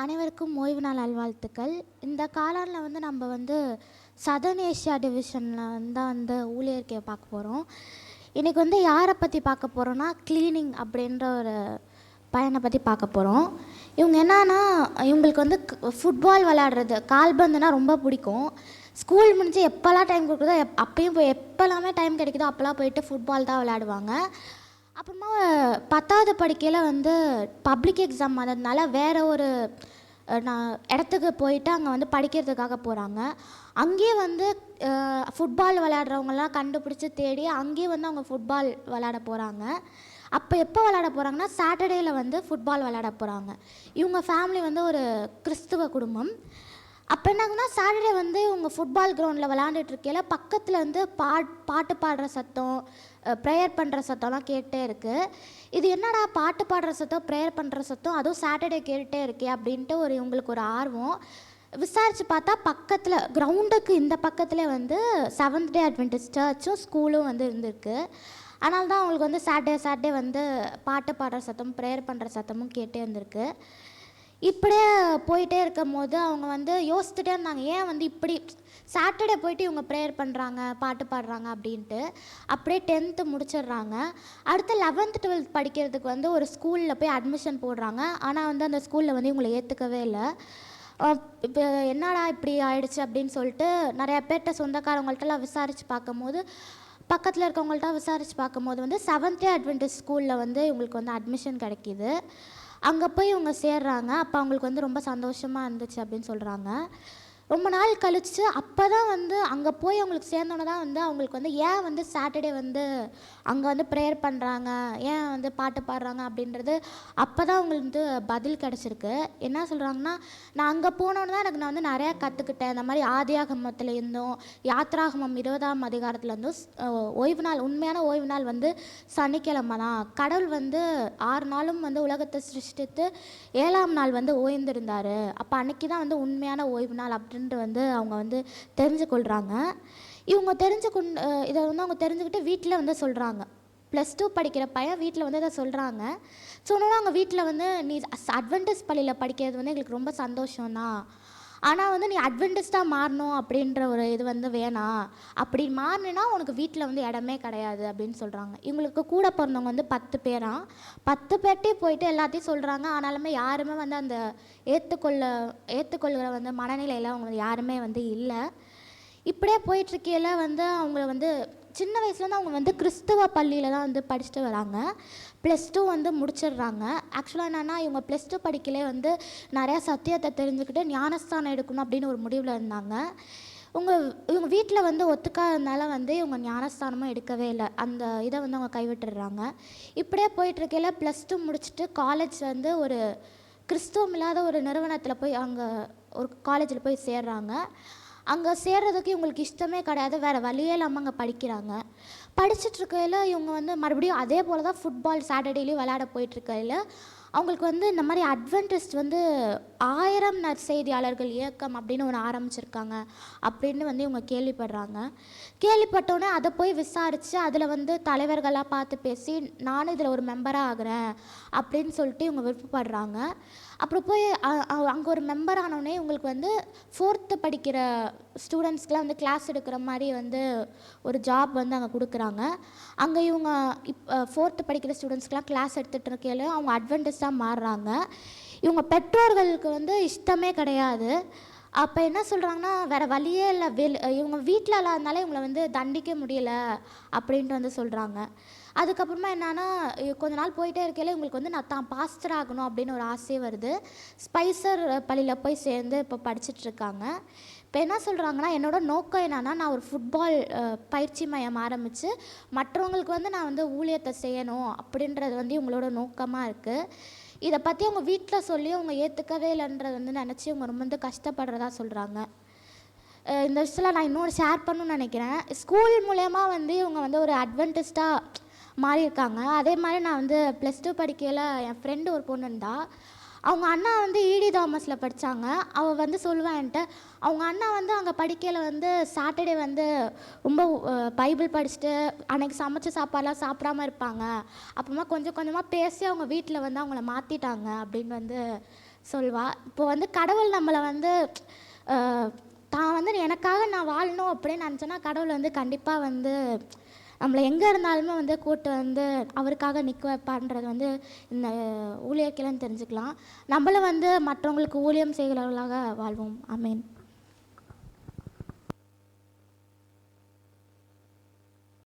அனைவருக்கும் ஓய்வு நாள் நல்வாழ்த்துக்கள். இந்த காலாண்டில் வந்து நம்ம வந்து சதர்ன் ஏஷியா டிவிஷனில் தான் வந்து ஊழியர்க்கையை பார்க்க போகிறோம் இன்றைக்கி வந்து யாரை பற்றி பார்க்க போகிறோன்னா க்ளீனிங் அப்படின்ற ஒரு பையனை பற்றி பார்க்க போகிறோம் இவங்க என்னன்னா இவங்களுக்கு வந்து ஃபுட்பால் விளையாடுறது கால்பந்துனா ரொம்ப பிடிக்கும். ஸ்கூல் முடிஞ்சு எப்போல்லாம் டைம் கொடுக்குதோ எப் அப்பயும் போய் எப்போல்லாமே டைம் கிடைக்குதோ அப்போல்லாம் போயிட்டு ஃபுட்பால் தான் விளையாடுவாங்க. அப்புறமா பத்தாவது படிக்கையில் வந்து பப்ளிக் எக்ஸாம் வந்ததுனால வேறு ஒரு நான் இடத்துக்கு போயிட்டு அங்கே வந்து படிக்கிறதுக்காக போகிறாங்க அங்கேயே வந்து ஃபுட்பால் விளையாடுறவங்கலாம் கண்டுபிடிச்சி தேடி அங்கேயே வந்து அவங்க ஃபுட்பால் விளையாட போகிறாங்க அப்போ எப்போ விளையாட போகிறாங்கன்னா சாட்டர்டேயில் வந்து ஃபுட்பால் விளையாட போகிறாங்க இவங்க ஃபேமிலி வந்து ஒரு கிறிஸ்துவ குடும்பம். அப்போ என்னாகுன்னா சாட்டர்டே வந்து உங்கள் ஃபுட்பால் கிரவுண்டில் விளாண்டுட்டு இருக்கையில் பக்கத்தில் வந்து பாட் பாட்டு பாடுற சத்தம் ப்ரேயர் பண்ணுற சத்தம்லாம் கேட்டே இருக்குது இது என்னடா பாட்டு பாடுற சத்தம் ப்ரேயர் பண்ணுற சத்தம்? அதுவும் சாட்டர்டே கேட்டுகிட்டே இருக்கே அப்படின்ட்டு ஒரு இவங்களுக்கு ஒரு ஆர்வம். விசாரித்து பார்த்தா பக்கத்தில் கிரவுண்டுக்கு இந்த பக்கத்தில் வந்து செவன்த் டே அட்வென்டிஸ் சர்ச்சும் ஸ்கூலும் வந்து இருந்திருக்கு. அதனால தான் அவங்களுக்கு வந்து சாட்டர்டே சாட்டர்டே வந்து பாட்டு பாடுற சத்தம் ப்ரேயர் பண்ணுற சத்தமும் கேட்டே இருந்திருக்கு. இப்படியே போயிட்டே இருக்கும் போது அவங்க வந்து யோசிச்சுட்டே இருந்தாங்க ஏன் வந்து இப்படி சாட்டர்டே போயிட்டு இவங்க ப்ரேயர் பண்ணுறாங்க பாட்டு பாடுறாங்க அப்படின்ட்டு. அப்படியே டென்த்து முடிச்சிடுறாங்க. அடுத்து லெவன்த்து டுவெல்த் படிக்கிறதுக்கு வந்து ஒரு ஸ்கூலில் போய் அட்மிஷன் போடுறாங்க. ஆனால் வந்து அந்த ஸ்கூலில் வந்து இவங்களை ஏற்றுக்கவே இல்லை. இப்போ என்னடா இப்படி ஆயிடுச்சு அப்படின்னு சொல்லிட்டு நிறையா பேர்கிட்ட சொந்தக்காரவங்கள்ட்டலாம் விசாரித்து பார்க்கும்போது பக்கத்தில் இருக்கவங்கள்ட்ட விசாரித்து பார்க்கும்போது வந்து செவன்த் டே அட்வென்டிஸ் ஸ்கூலில் வந்து இவங்களுக்கு வந்து அட்மிஷன் கிடைக்கிது. அங்கே போய் இவங்க சேர்றாங்க. அப்போ அவங்களுக்கு வந்து ரொம்ப சந்தோஷமாக இருந்துச்சு அப்படின்னு சொல்கிறாங்க ரொம்ப நாள் கழிச்சு அப்போ தான் வந்து அங்கே போய் அவங்களுக்கு சேர்ந்தோன்னே தான் வந்து அவங்களுக்கு வந்து ஏன் வந்து சாட்டர்டே வந்து அங்கே வந்து ப்ரேயர் பண்ணுறாங்க ஏன் வந்து பாட்டு பாடுறாங்க? அப்படின்றது அப்போ தான் அவங்களுக்கு வந்து பதில் கிடச்சிருக்கு. என்ன சொல்கிறாங்கன்னா நான் அங்கே போனோன்னு தான் எனக்கு நான் வந்து நிறையா கற்றுக்கிட்டேன் இந்த மாதிரி ஆதியாகமத்தில் இருந்தும் யாத்ராகமம் இருபதாம் அதிகாரத்தில் இருந்தும் ஓய்வு நாள் உண்மையான ஓய்வு நாள் வந்து சனிக்கிழமை தான். கடவுள் வந்து ஆறு நாளும் வந்து உலகத்தை சிருஷ்டித்து ஏழாம் நாள் வந்து ஓய்ந்திருந்தார். அப்போ அன்னைக்கு தான் வந்து உண்மையான ஓய்வு நாள் அப்படி அப்படின்ட்டு வந்து அவங்க வந்து தெரிஞ்சு கொள்கிறாங்க இவங்க தெரிஞ்சு கொண்டு இதை வந்து அவங்க தெரிஞ்சுக்கிட்டு வீட்டில் வந்து சொல்கிறாங்க ப்ளஸ் டூ படிக்கிற பையன் வீட்டில் வந்து இதை சொல்கிறாங்க சொன்னோன்னா அவங்க வீட்டில் வந்து நீ அட்வென்டஸ் பள்ளியில் படிக்கிறது வந்து எங்களுக்கு ரொம்ப சந்தோஷம் தான் ஆனால் வந்து நீ அட்வென்டிஸ்டாக மாறணும் அப்படின்ற ஒரு இது வந்து வேணாம் அப்படி மாறினா உனக்கு வீட்டில் வந்து இடமே கிடையாது அப்படின்னு சொல்கிறாங்க இவங்களுக்கு கூட பிறந்தவங்க வந்து பத்து பேராம் பத்து பேர்ட்டே போயிட்டு எல்லாத்தையும் சொல்கிறாங்க ஆனாலுமே யாருமே வந்து அந்த ஏற்றுக்கொள்ள ஏற்றுக்கொள்கிற வந்து மனநிலையில் அவங்க வந்து யாருமே வந்து இல்லை. இப்படியே போயிட்டுருக்கையில் வந்து அவங்கள வந்து சின்ன வயசுலேருந்து அவங்க வந்து கிறிஸ்துவ பள்ளியில் தான் வந்து படிச்சுட்டு வராங்க. ப்ளஸ் டூ வந்து முடிச்சிடுறாங்க. ஆக்சுவலாக என்னென்னா இவங்க ப்ளஸ் டூ படிக்கலே வந்து நிறையா சத்தியத்தை தெரிஞ்சுக்கிட்டு ஞானஸ்தானம் எடுக்கணும் அப்படின்னு ஒரு முடிவில் இருந்தாங்க. உங்கள் இவங்க வீட்டில் வந்து ஒத்துக்காதனால வந்து இவங்க ஞானஸ்தானமும் எடுக்கவே இல்லை. அந்த இதை வந்து அவங்க கைவிட்டுடுறாங்க. இப்படியே போயிட்டுருக்கையில் ப்ளஸ் டூ முடிச்சுட்டு காலேஜ் வந்து ஒரு கிறிஸ்துவம் இல்லாத ஒரு நிறுவனத்தில் போய் அங்கே ஒரு காலேஜில் போய் சேர்றாங்க. அங்கே சேர்றதுக்கு இவங்களுக்கு இஷ்டமே கிடையாது. வேறு வழியே இல்லாமல் அங்கே படிக்கிறாங்க. படிச்சுட்ருக்கையில் இவங்க வந்து மறுபடியும் அதே போல் தான் ஃபுட்பால் சாட்டர்டேலையும் விளையாட போயிட்டுருக்கையில் அவங்களுக்கு வந்து இந்த மாதிரி அட்வென்டிஸ்ட் வந்து ஆயிரம் நற்செய்தியாளர்கள் இயக்கம் அப்படின்னு ஒன்று ஆரம்பிச்சிருக்காங்க அப்படின்னு வந்து இவங்க கேள்விப்படுறாங்க. கேள்விப்பட்டோன்னே அதை போய் விசாரித்து அதில் வந்து தலைவர்களாக பார்த்து பேசி நானும் இதில் ஒரு மெம்பராக ஆகிறேன் அப்படின்னு சொல்லிட்டு இவங்க விருப்பப்படுறாங்க. அப்புறம் போய் அங்கே ஒரு மெம்பர் ஆனோடனே இவங்களுக்கு வந்து ஃபோர்த்து படிக்கிற ஸ்டூடெண்ட்ஸ்க்குலாம் வந்து கிளாஸ் எடுக்கிற மாதிரி வந்து ஒரு ஜாப் வந்து அங்கே கொடுக்குறாங்க. அங்கே இவங்க இப் ஃபோர்த்து படிக்கிற ஸ்டூடெண்ட்ஸ்க்குலாம் கிளாஸ் எடுத்துகிட்டு இருக்கையில அவங்க அட்வான்டேஜாக மாறுறாங்க. இவங்க பெற்றோர்களுக்கு வந்து இஷ்டமே கிடையாது. அப்போ என்ன சொல்கிறாங்கன்னா வேறு வழியே இல்லை வெளி இவங்க வீட்டில் இல்லாதனால இவங்களை வந்து தண்டிக்க முடியல அப்படின்ட்டு வந்து சொல்கிறாங்க அதுக்கப்புறமா என்னன்னா கொஞ்ச நாள் போயிட்டே இருக்கையில இவங்களுக்கு வந்து நான் தான் பாஸ்டர் ஆகணும் அப்படின்னு ஒரு ஆசையே வருது. ஸ்பைசர் பள்ளியில் போய் சேர்ந்து இப்போ படிச்சுட்ருக்காங்க இப்போ என்ன சொல்கிறாங்கன்னா என்னோட நோக்கம் என்னென்னா நான் ஒரு ஃபுட்பால் பயிற்சி மையம் ஆரம்பித்து மற்றவங்களுக்கு வந்து நான் வந்து ஊழியத்தை செய்யணும் அப்படின்றது வந்து இவங்களோட நோக்கமாக இருக்குது இதை பற்றி அவங்க வீட்டில் சொல்லி அவங்க ஏற்றுக்கவே இல்லைன்றது வந்து நினச்சி அவங்க ரொம்ப வந்து கஷ்டப்படுறதா சொல்கிறாங்க இந்த விஷயத்தில் நான் இன்னொரு ஷேர் பண்ணணும்னு நினைக்கிறேன். ஸ்கூல் மூலயமா வந்து இவங்க வந்து ஒரு அட்வென்டிஸ்டாக மாறியிருக்காங்க. அதே மாதிரி நான் வந்து ப்ளஸ் டூ படிக்கையில் என் ஃப்ரெண்டு ஒரு பொண்ணு இருந்தா அவங்க அண்ணா வந்து இடி தாமஸில் படித்தாங்க அவள் வந்து சொல்லுவா என்கிட்ட அவங்க அண்ணா வந்து அங்கே படிக்கையில் வந்து சாட்டர்டே வந்து ரொம்ப பைபிள் படிச்சுட்டு அன்னைக்கு சமைச்ச சாப்பாடெலாம் சாப்பிடாம இருப்பாங்க. அப்புறமா கொஞ்சம் கொஞ்சமாக பேசி அவங்க வீட்டில் வந்து அவங்கள மாற்றிட்டாங்க அப்படின்னு வந்து சொல்வா இப்போ வந்து கடவுள் நம்மளை வந்து தான் வந்து எனக்காக நான் வாழணும் அப்படின்னு நினச்சேன்னா கடவுள் வந்து கண்டிப்பாக வந்து நம்மளை எங்கே இருந்தாலுமே வந்து கூட்டு வந்து அவருக்காக நிற்க வைப்பான்றது வந்து இந்த ஊழியர்களும் தெரிஞ்சுக்கலாம். நம்மளும் வந்து மற்றவங்களுக்கு ஊழியம் செய்கிறவர்களாக வாழ்வோம். அமீன்